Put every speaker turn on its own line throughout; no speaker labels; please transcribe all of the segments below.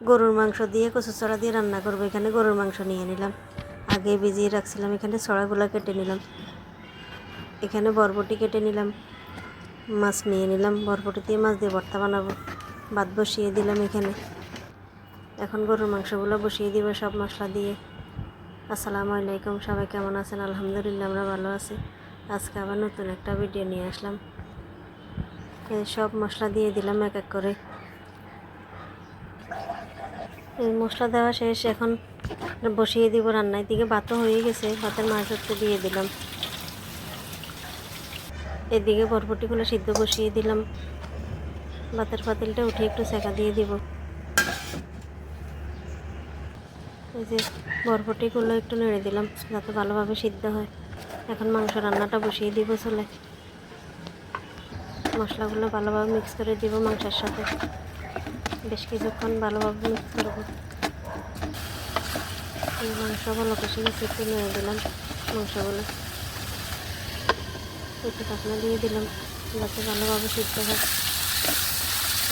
গরুর মাংস দিয়ে কচু চড়া দিয়ে রান্না করব। এখানে গরুর মাংস নিয়ে নিলাম। আগে ভিজিয়ে রাখছিলাম, এখানে ছড়াগুলো কেটে নিলাম। এখানে বরবটি কেটে নিলাম, মাছ নিয়ে নিলাম। বরবটি দিয়ে মাছ দিয়ে ভর্তা বানাবো। ভাত বসিয়ে দিলাম এখানে। এখন গরুর মাংসগুলো বসিয়ে দিব সব মশলা দিয়ে। আসসালামু আলাইকুম, সবাই কেমন আছেন? আলহামদুলিল্লাহ, আমরা ভালো আছি। আজকে আবার নতুন একটা ভিডিও নিয়ে আসলাম। সব মশলা দিয়ে দিলাম এক এক করে। মশলা দেওয়া শেষ, এখন বসিয়ে দিব রান্নার দিকে। ভাতও হয়ে গেছে, ভাতের মাছ হচ্ছে দিয়ে দিলাম। এদিকে বরবটিগুলো সিদ্ধ বসিয়ে দিলাম। ভাতের পাতিলটা উঠে একটু সেকা দিয়ে দিব। এই যে বরবটিগুলো একটু নেড়ে দিলাম, যাতে ভালোভাবে সিদ্ধ হয়। এখন মাংস রান্নাটা বসিয়ে দিব চলে মশলাগুলো ভালোভাবে মিক্স করে দিব মাংসের সাথে। বেশ কিছুক্ষণ ভালোভাবে মিক্স করব। এই মাংস ভালো কষে গেছে একটু নেড়ে দিলাম মাংসগুলো। একটু ঢাকনা দিয়ে দিলাম, যাতে ভালোভাবে সিদ্ধ হয়।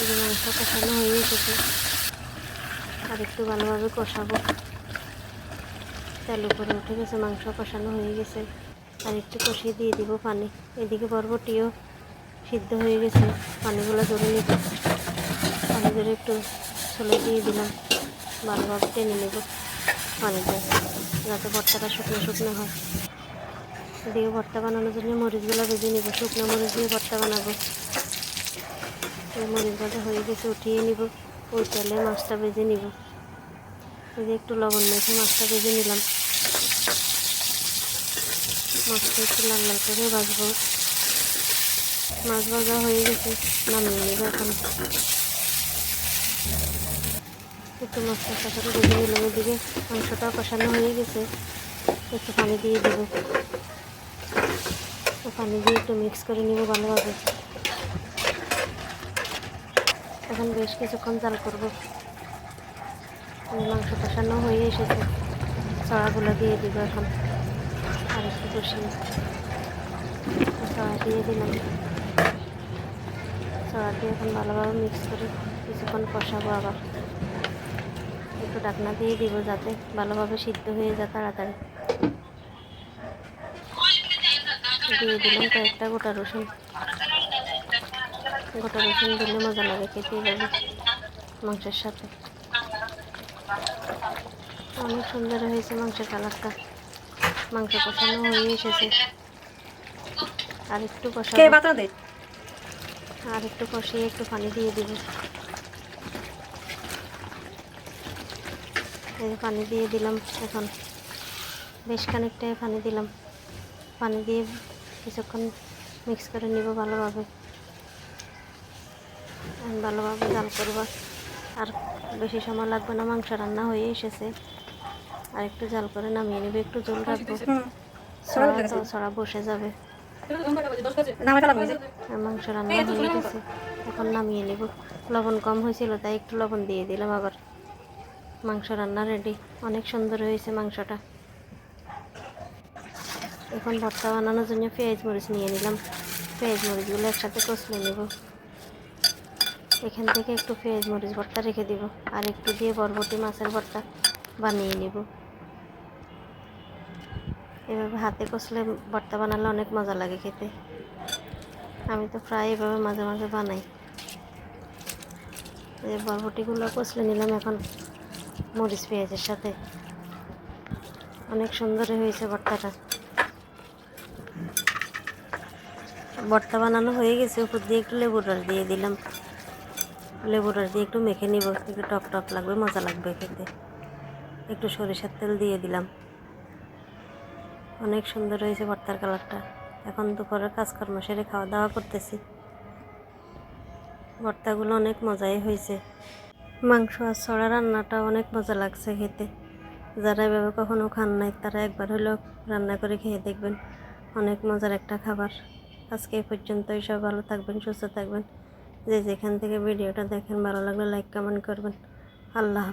এই মাংস কষানো হয়ে এসেছে। আর একটু ভালোভাবে কষাবো। তেল উপরে উঠে গেছে, মাংস কষানো হয়ে গেছে। আর একটু কষিয়ে দিয়ে দিব পানি। এদিকে বরবটিও সিদ্ধ হয়ে গেছে, পানিগুলো ধরে নিব। পানি ধরে একটু ছলে দিয়ে দিলাম। ভালোভাবে টেনে নেব পানিটা যাতে ভর্তাটা শুকনো শুকনো হয়। এদিকে ভর্তা বানানোর জন্য মরিচগুলো ভেজে নিব, শুকনো মরিচ দিয়ে ভর্তা বানাবো। মরিচ ভাজা হয়ে গেছে, উঠিয়ে নিব ওই তেলে মাছটা ভেজে নিব। যে একটু লবণ মেখে মাছটা ভেজে নিলাম। মাছটা একটু লাল লাল করে ভাজবো। মাছ ভাজা হয়ে গেছে, নামিয়ে নেব এখন। একটু মশলার সাথে ভেজে নিলাম। এদিকে মাংসটাও কষানো হয়ে গেছে। একটু পানি দিয়ে দেবো। পানি দিয়ে একটু মিক্স করে নিব ভালোভাবে। এখন বেশ কিছুক্ষণ জাল করব। মাংস কষানো হয়ে এসেছে। চড়াগুলো দিয়ে দিব এখন। আর একটু কষিয়ে চড়া দিয়ে দিলাম। চড়া দিয়ে এখন ভালোভাবে মিক্স করে কিছুক্ষণ কষাবো আবার। একটু ডাকনা দিয়ে দিব যাতে ভালোভাবে সিদ্ধ হয়ে যায় তাড়াতাড়ি। দিয়ে দিলাম কয়েকটা গোটা রসুন। গোটা রসুন দিলে মজা লাগে খেতে যাবে মাংসের সাথে। অনেক সুন্দর হয়েছে মাংসের কালারটা। মাংস কষানো হয়ে এসেছে। আর একটু
কে
কষাবো
বাতা দে?
আর একটু কষিয়ে একটু পানি দিয়ে দিব এই যে পানি দিয়ে দিলাম এখন। বেশ খানিকটাই পানি দিলাম। পানি দিয়ে কিছুক্ষণ মিক্স করে নিব ভালোভাবে। ভালোভাবে জাল করব। আর বেশি সময় লাগবে না মাংস রান্না হয়ে এসেছে। আর একটু জাল করে নামিয়ে নেবে একটু জল রাখব। ছড়া বসে যাবে। মাংস রান্না হয়ে গেছে। এখন নামিয়ে নেব। লবণ কম হয়েছিল তাই একটু লবণ দিয়ে দিলাম আবার। মাংস রান্না রেডি অনেক সুন্দর হয়েছে মাংসটা। এখন ভর্তা বানানোর জন্য পেঁয়াজ মরিচ নিয়ে নিলাম। পেঁয়াজ মরিচগুলো একসাথে কষলে নেব। এখান থেকে একটু পেঁয়াজ মরিচ ভর্তা রেখে দিব। আর একটু দিয়ে বরবটি মাছের ভর্তা বানিয়ে নেব। এভাবে হাতে কষলে ভর্তা বানালে অনেক মজা লাগে খেতে। আমি তো প্রায় এভাবে মাঝে মাঝে বানাই। এই বরবটিগুলো কষলে নিলাম এখন। মরিচ, পেঁয়াজের সাথে। অনেক সুন্দর হয়েছে ভর্তাটা। ভর্তা বানানো হয়ে গেছে, উপর দিয়ে একটু লেবুর রস দিয়ে দিলাম। লেবুর রস দিয়ে একটু মেখে নিব, একটু টক টক লাগবে, মজা লাগবে খেতে। একটু সরিষার তেল দিয়ে দিলাম। অনেক সুন্দর হয়েছে ভর্তার কালারটা। এখন দুপুরের কাজকর্ম সেরে খাওয়া দাওয়া করতেছি। ভর্তাগুলো অনেক মজাই হয়েছে। মাংস আর ছড়া রান্নাটা অনেক মজা লাগছে খেতে। যারা এভাবে কখনো খান নাই, তারা একবার হলেও রান্না করে খেয়ে দেখবেন। অনেক মজার একটা খাবার। আজকে এই পর্যন্তই সব ভালো থাকবেন, সুস্থ থাকবেন। যে যেখান থেকে ভিডিওটা দেখেন, ভালো লাগলে লাইক কমেন্ট করবেন। আল্লাহ।